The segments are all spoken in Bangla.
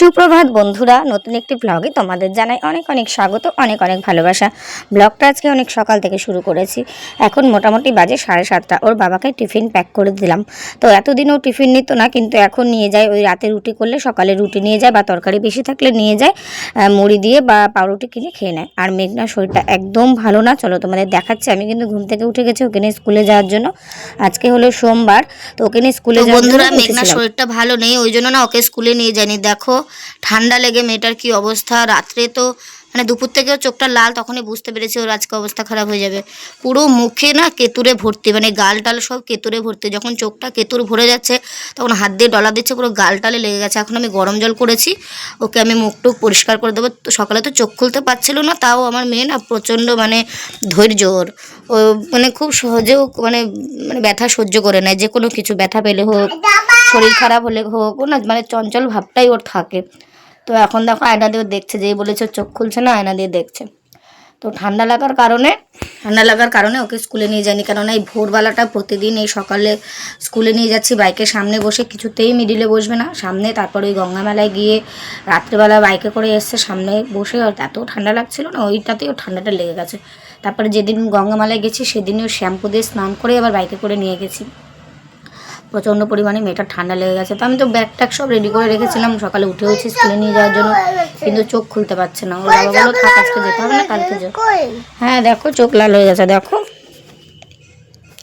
সুপ্রভাত বন্ধুরা নতুন একটি ব্লগে তোমাদের জানাই অনেক অনেক স্বাগত অনেক অনেক ভালোবাসা। ব্লগটা আজকে অনেক সকাল থেকে শুরু করেছি। এখন মোটামুটি বাজে সাড়ে সাতটা ওর বাবাকে টিফিন প্যাক করে দিলাম। তো এতদিনও টিফিন নিত না কিন্তু এখন নিয়ে যায় ওই রাতে রুটি করলে সকালে রুটি নিয়ে যায় বা তরকারি বেশি থাকলে নিয়ে যায় মুড়ি দিয়ে বা পাউরুটি কিনে খেয়ে নেয়। আর মেঘনার শরীরটা একদম ভালো না চলো তোমাদের দেখাচ্ছি। আমি কিন্তু ঘুম থেকে উঠে গেছি ওকে নিয়ে স্কুলে যাওয়ার জন্য। আজকে হলো সোমবার তো ওকে নিয়ে স্কুলে বন্ধুরা মেঘনার শরীরটা ভালো নেই ওই জন্য না ওকে স্কুলে নিয়ে যায়নি। দেখো ঠান্ডা লেগে মেয়েটার কি অবস্থা? রাত্রে তো মানে দুপুর থেকেও চোখটা লাল, তখনই বুঝতে পেরেছি ওর আজকে অবস্থা খারাপ হয়ে যাবে। পুরো মুখে না কেতুরে ভর্তি মানে গাল টাল সব কেতুরে ভর্তি। যখন চোখটা কেতুর ভরে যাচ্ছে, তখন হাত দিয়ে ডলা দিচ্ছে, পুরো গাল টালে লেগে গেছে। এখন আমি গরম জল করেছি, ওকে আমি মুখ টুক পরিষ্কার করে দেবো। তো সকালে তো চোখ খুলতে পারছিল না, তাও আমার মেয়ে না প্রচণ্ড মানে ধৈর্য ওর। ও মানে খুব সহজেও মানে মানে ব্যথা সহ্য করে নেয়, যে কোনো কিছু, ব্যথা পেলে হোক। শরীর খারাপ হলে হোক না মানে চঞ্চল ভাবটাই ওর থাকে। তো এখন দেখো আয়না দিয়ে দেখছে, যেই বলেছে চোখ খুলছে না, আয়না দিয়ে দেখছে। তো ঠান্ডা লাগার কারণে, ঠান্ডা লাগার কারণে ওকে স্কুলে নিয়ে যায়নি। কেননা এই ভোরবেলাটা প্রতিদিন এই সকালে স্কুলে নিয়ে যাচ্ছি, বাইকের সামনে বসে কিছুতেই মিডিলে বসবে না। সামনে তারপর ওই গঙ্গা মেলায় গিয়ে রাত্রেবেলা বাইকে করে এসছে, সামনে বসে এত ঠান্ডা লাগছিল না, ওইটাতেই ওর ঠান্ডাটা লেগে গেছে। তারপরে যেদিন গঙ্গা মেলায় গেছি সেদিনও শ্যাম্পু দিয়ে স্নান করে আবার বাইকে করে নিয়ে গেছি। প্রচণ্ড পরিমাণে মেয়েটার ঠান্ডা লেগে গেছে। তো আমি তো ব্যাগ ট্যাগ সব রেডি করে রেখেছিলাম। সকালে উঠে হচ্ছে স্কুলে নিয়ে যাওয়ার জন্য। কিন্তু চোখ খুলতে পারছে না। ওর বাবা বলো থাক, আজকে যেতে হবে না, কালকে যাও হ্যাঁ দেখো, চোখ লাল হয়ে গেছে, দেখো।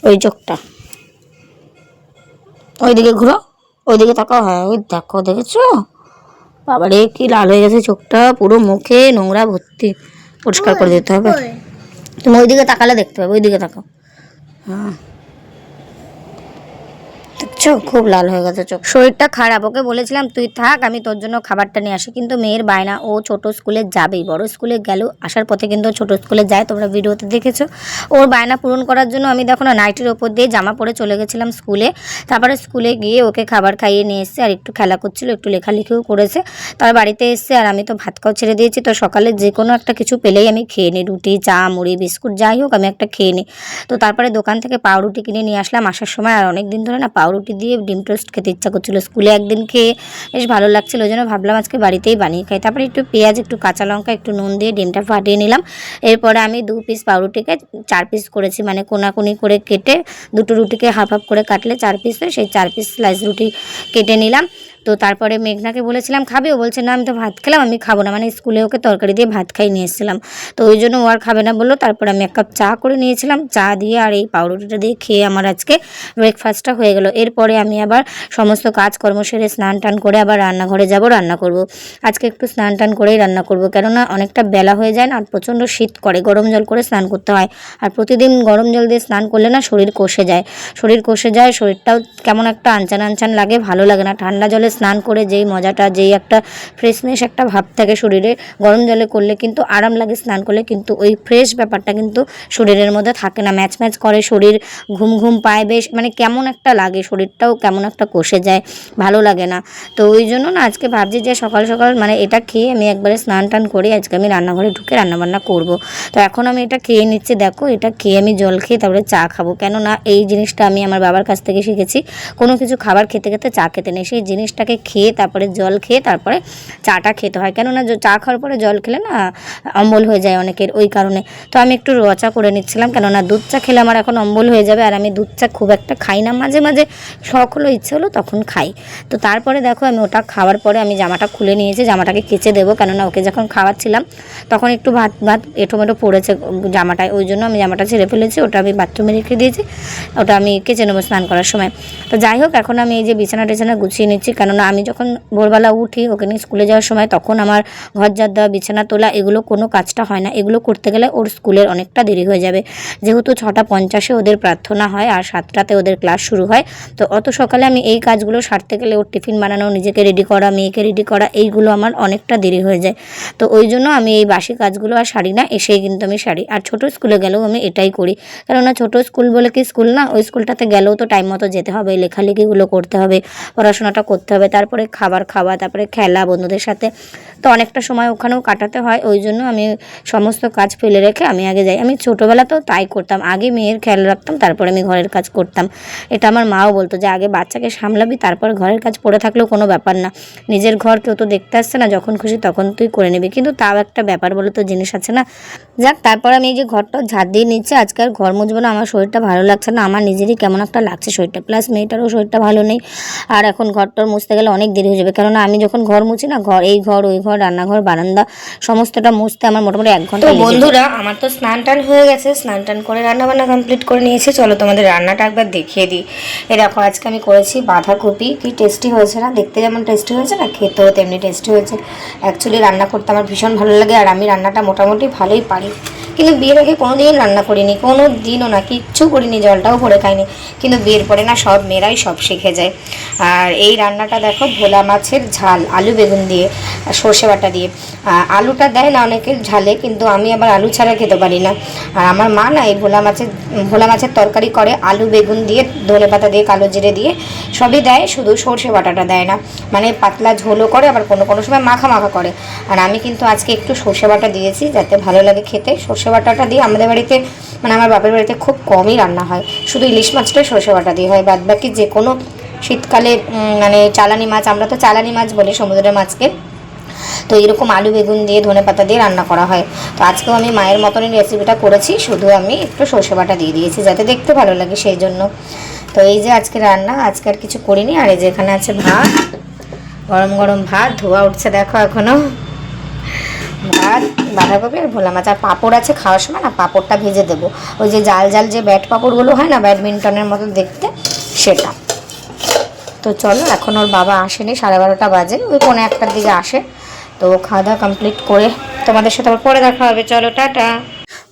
ওই চোখটা। ওইদিকে ঘুরো, ওইদিকে তাকাও। হ্যাঁ ওই দেখো, দেখেছ? বাবারে, কি লাল হয়ে গেছে চোখটা। পুরো মুখে নোংরা ভর্তি। পরিষ্কার করে দিতে হবে। তুমি ওইদিকে তাকালে দেখতে পাবে, ওইদিকে তাকাও। হ্যাঁ। দেখছ খুব লাল হয়ে গেছে, চোখ। শরীরটা খারাপ, ওকে বলেছিলাম, তুই থাক, আমি তোর জন্য খাবারটা নিয়ে আসি। কিন্তু মেয়ের বায়না, ও ছোট স্কুলে যাবেই, বড় স্কুলে গেল, আসার পথে কিন্তু ছোট স্কুলে যায়, তোমরা ভিডিওতে দেখেছ। ওর বায়না পূরণ করার জন্য আমি দেখো না, নাইটির ওপর দিয়ে জামা পরে চলে গেছিলাম স্কুলে। তারপরে স্কুলে গিয়ে ওকে খাবার খাইয়ে নিয়ে এসছে, আর একটু খেলা করছিল, একটু লেখালেখিও করেছে। তার বাড়িতে এসছে, আর আমি তো ভাত খাওয়া ছেড়ে দিয়েছি, তো সকালে যে কোনো একটা কিছু পেলেই আমি খেয়ে নিই, রুটি, চা, মুড়ি, বিস্কুট, যাই হোক, আমি একটা খেয়ে নিই। তো তারপরে দোকান থেকে পাউরুটি কিনে নিয়ে আসলাম, আসার সময়, আর অনেক দিন ধরে না, পাউরুটি দিয়ে ডিম টোস্ট খেতে ইচ্ছা করছিল। স্কুলে একদিন খেয়ে বেশ ভালো লাগছিল, ওই জন্য ভাবলাম আজকে বাড়িতেই বানিয়ে খাই। তারপরে একটু পেঁয়াজ, একটু কাঁচা লঙ্কা, একটু নুন দিয়ে ডিমটা ফাটিয়ে নিলাম। এরপরে আমি দু পিস পাউরুটিকে চার পিস করেছি মানে কোনাকুনি করে কেটে দুটো রুটিকে হাফ হাফ করে কাটলে চার পিস হয়, সেই চার পিস স্লাইস রুটি কেটে নিলাম। তো তারপরে মেঘনাকে বলেছিলাম, খাবে? ও বলছে, না, আমি তো ভাত খেলাম, আমি খাব না। মানে স্কুলে ওকে তরকারি দিয়ে ভাত খাই নিয়ে এসেছিলাম। তো ওই জন্য ও আর খাবে না বলল। তারপর আমি এক কাপ চা করে নিয়েছিলাম। চা দিয়ে আর এই পাউরুটিটা দিয়ে খেয়ে আমার আজকে ব্রেকফাস্টটা হয়ে গেল। এরপরে আমি আবার সমস্ত কাজকর্ম সেরে স্নান টান করে আবার রান্নাঘরে যাব, রান্না করব। আজকে একটু স্নান টান করেই রান্না করব। কেননা অনেকটা বেলা হয়ে যায় না আর প্রচণ্ড শীত করে। গরম জল করে স্নান করতে হয়। আর প্রতিদিন গরম জল দিয়ে স্নান করলে না শরীর কষে যায়। শরীর কষে যায়, শরীরটাও কেমন একটা আনচান আনচান লাগে, ভালো লাগে না। ঠান্ডা জলে স্নান করে যেই মজাটা, যেই একটা ফ্রেশনেস একটা ভাব থাকে শরীরে, গরম জলে করলে কিন্তু আরাম লাগে স্নান করলে, কিন্তু ওই ফ্রেশ ব্যাপারটা কিন্তু শরীরের মধ্যে থাকে না। ম্যাচ ম্যাচ করে, শরীর ঘুম ঘুম পায়, বেশ মানে কেমন একটা লাগে, শরীরটাও কেমন একটা কষে যায়, ভালো লাগে না। তো ওই জন্য না আজকে ভাবছি যে সকাল সকাল মানে এটা খেয়ে আমি একবারে স্নান টান করে আজকে আমি রান্নাঘরে ঢুকে রান্নাবান্না করব। তো এখন আমি এটা খেয়ে নিচ্ছি, দেখো এটা খেয়ে আমি জল খেয়ে তারপরে চা খাব। কেননা এই জিনিসটা আমি আমার বাবার কাছ থেকে শিখেছি, কোনো কিছু খাবার খেতে খেতে চা খেতে নেই। সেই জিনিসটাকে খেয়ে তারপরে জল খেয়ে তারপরে চাটা খেতে হয়। কেননা চা খাওয়ার পরে জল খেলে না, অম্বল হয়ে যায় অনেকের ওই কারণে। তো আমি একটু রচা করে নিচ্ছিলাম, কেননা দুধ চা খেলে আমার এখন অম্বল হয়ে যাবে আর আমি দুধ চা খুব একটা খাই না। মাঝে মাঝে শখ হলো ইচ্ছে হলো তখন খাই। তো তারপরে দেখো আমি ওটা খাওয়ার পরে আমি জামাটা খুলে নিয়েছি, জামাটাকে কেচে দেবো। কেননা ওকে যখন খাওয়াচ্ছিলাম, তখন একটু ভাত ভাত এঁটোমেটো পড়েছে জামাটায়, ওই জন্য আমি জামাটা ছেড়ে ফেলেছি, ওটা আমি বাথরুমে রেখে দিয়েছি, ওটা আমি কেচে নেব স্নান করার সময়। তো যাই হোক, এখন আমি এই যে বিছানা টিছানা গুছিয়ে নিচ্ছি কেননা আমি যখন ভোরবেলা উঠি, ওকে নিয়ে স্কুলে যাওয়ার সময় তখন আমার ঘর ঝাড় দেওয়া বিছানা তোলা, এগুলো কোনো কাজটা হয় না। এগুলো করতে গেলে ওর স্কুলের অনেকটা দেরি হয়ে যাবে। যেহেতু ছটা পঞ্চাশে ওদের প্রার্থনা হয় আর সাতটাতে ওদের ক্লাস শুরু হয়, তো অত সকালে আমি এই কাজগুলো সারতে গেলে ওর টিফিন বানানো, নিজেকে রেডি করা, মেয়েকে রেডি করা, এইগুলো আমার অনেকটা দেরি হয়ে যায়। তো ওই জন্য আমি এই বাসি কাজগুলো আর সারি না, এসেই কিন্তু আমি সারি। আর ছোট স্কুলে গেলেও আমি এটাই করি। কেননা ছোট স্কুল বলে কি স্কুল না? ওই স্কুলটাতে গেলেও তো টাইম মতো যেতে হবে, লেখালেখিগুলো করতে হবে, পড়াশোনাটা করতে হবে হবে, তারপরে খাবার খাওয়া, তারপরে খেলা বন্ধুদের সাথে। তো অনেকটা সময় ওখানেও কাটাতে হয়, ওই জন্য আমি সমস্ত কাজ ফেলে রেখে আমি আগে যাই। আমি ছোটোবেলাতেও তাই করতাম, আগে মেয়ের খেয়াল রাখতাম, তারপরে আমি ঘরের কাজ করতাম। এটা আমার মাও বলতো যে, আগে বাচ্চাকে সামলাবি, তারপর ঘরের কাজ পড়ে থাকলেও কোনো ব্যাপার না। নিজের ঘর কেউ তো দেখতে আসছে না, যখন খুশি তখন তুই করে নিবি। কিন্তু তাও একটা ব্যাপার বলে তো জিনিস আছে না। যাক, তারপর আমি এই যে ঘরটা ঝাড় দিয়ে নিচ্ছি, আজকে আর ঘর মুছবো না, আমার শরীরটা ভালো লাগছে না, আমার নিজেরই কেমন একটা লাগছে শরীরটা। প্লাস মেয়েটারও শরীরটা ভালো নেই, আর এখন ঘরটার মুছতে গেলে অনেক দেরি হয়ে যাবে। কেননা আমি যখন ঘর মুছি না ঘর এই ঘর ওই ঘর রান্নাঘর বারান্দা সমস্তটা মুছতে আমার মোটামুটি এক ঘণ্টা। বন্ধুরা আমার তো স্নান টান হয়ে গেছে। স্নান টান করে রান্না বান্না কমপ্লিট করে নিয়েছি। চলো তোমাদের রান্নাটা একবার দেখিয়ে দিই। এ দেখো আজকে আমি করেছি বাঁধাকপি। কি টেস্টি হয়েছে না? দেখতে যেমন টেস্টি হয়েছে না খেতেও তেমনি টেস্টি হয়েছে। অ্যাকচুয়ালি রান্না করতে আমার ভীষণ ভালো লাগে আর আমি রান্নাটা মোটামুটি ভালোই পারি। কিন্তু বিয়ের আগে কোনো দিন রান্না করিনি কোনো দিনও না, কিচ্ছু করিনি, জলটাও ভরে খাইনি। কিন্তু বিয়ের পরে না সব মেয়েরাই সব শিখে যায়। আর এই রান্নাটা দেখো ভোলা মাছের ঝাল, আলু বেগুন দিয়ে সর্ষে বাটা দিয়ে। আলুটা দেয় না অনেকের ঝালে, কিন্তু আমি আবার আলু ছাড়া খেতে পারি না। আর আমার মা না এই ভোলা মাছের ভোলা মাছের তরকারি করে, আলু বেগুন দিয়ে, ধনে পাতা দিয়ে, কালো জিরে দিয়ে, সবই দেয়, শুধু সর্ষে বাটাটা দেয় না। মানে পাতলা ঝোলও করে, আবার কোনো কোনো সময় মাখা মাখা করে। আর আমি কিন্তু আজকে একটু সর্ষে বাটা দিয়েছি, যাতে ভালো লাগে খেতে, সর্ষে বাটাটা দিয়ে আমাদের বাড়িতে মানে আমার বাপের বাড়িতে খুব কমই রান্না হয়। শুধু ইলিশ মাছটাই সর্ষে বাটা দিয়ে হয় বাদ বাকি যে কোনো শীতকালে মানে চালানি মাছ, আমরা তো চালানি মাছ বলি সমুদ্রের মাছকে। তো এরকম আলু, বেগুন দিয়ে ধনে পাতা দিয়ে রান্না করা হয়। তো আজকেও আমি মায়ের মতনই রেসিপিটা করেছি, শুধু আমি একটু সর্ষে বাটা দিয়ে দিয়েছি, যাতে দেখতে ভালো লাগে সেই জন্য। তো এই যে আজকে রান্না, আজকে আর কিছু করিনি, আর এই যে এখানে আছে ভাত, গরম গরম ভাত, ধোয়া উঠছে দেখো এখনও। ভাত বাঁধাকপি আর ভোলা মাছ। আর পাঁপড় আছে খাওয়ার সময় না পাঁপড়টা ভেজে দেবো। ওই যে জাল জাল যে ব্যাট পাঁপড়গুলো হয় না ব্যাডমিন্টনের মতো দেখতে, সেটা। তো চলো, এখন ওর বাবা আসেনি, সাড়ে বারোটা বাজে। ওই কোনো একটার দিকে আসে। তো খাওয়া দাওয়া কমপ্লিট করে তোমাদের সাথে আবার পরে দেখা হবে। চলো, টাটা।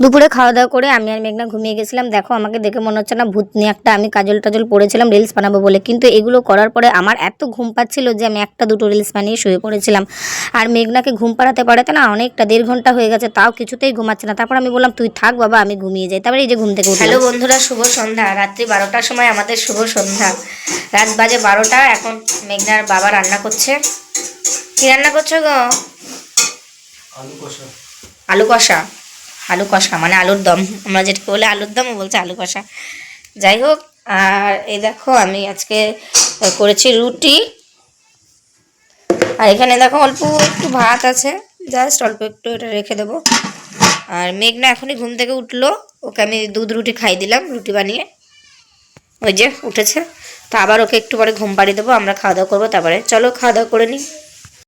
দুপুরে খাওয়া দাওয়া করে আমি আর মেঘনা ঘুমিয়ে গেছিলাম। দেখো আমাকে দেখে মনে হচ্ছে না ভূত নিয়ে একটা আমি কাজল টাজল পড়েছিলাম রিলস বানাবো বলে। কিন্তু এগুলো করার পরে আমার এত ঘুম পাচ্ছিল যে আমি একটা দুটো রিলস বানিয়ে শুয়ে পড়েছিলাম। আর মেঘনাকে ঘুম পাড়াতে পারাতে না অনেকটা দেড় ঘণ্টা হয়ে গেছে তাও কিছুতেই ঘুমাচ্ছে না। তারপর আমি বললাম তুই থাক বাবা আমি ঘুমিয়ে যাই। তারপরে এই যে ঘুম থেকে হ্যালো বন্ধুরা শুভ সন্ধ্যা। রাত্রি বারোটার সময় আমাদের শুভ সন্ধ্যা। রাত বাজে বারোটা এখন মেঘনার বাবা রান্না করছে। কি রান্না করছ গো? আলু কষা। আলু কষা। মানে আলুর দম। আমরা যেটাকে বলে আলুর দম বলছে আলু কষা। যাই হোক, আর এই দেখো, আমি আজকে করেছি রুটি। আর এখানে দেখো, অল্প একটু ভাত আছে। জাস্ট অল্প একটু এটা রেখে দেবো। আর মেঘনা এখনই ঘুম থেকে উঠল। ওকে আমি দুধ রুটি খাই দিলাম, রুটি বানিয়ে। ওই যে, উঠেছে। তো আবার ওকে একটু পরে ঘুম পাড়িয়ে দেবো, আমরা খাওয়া দাওয়া করব তারপরে। চলো, খাওয়া দাওয়া করে নিই।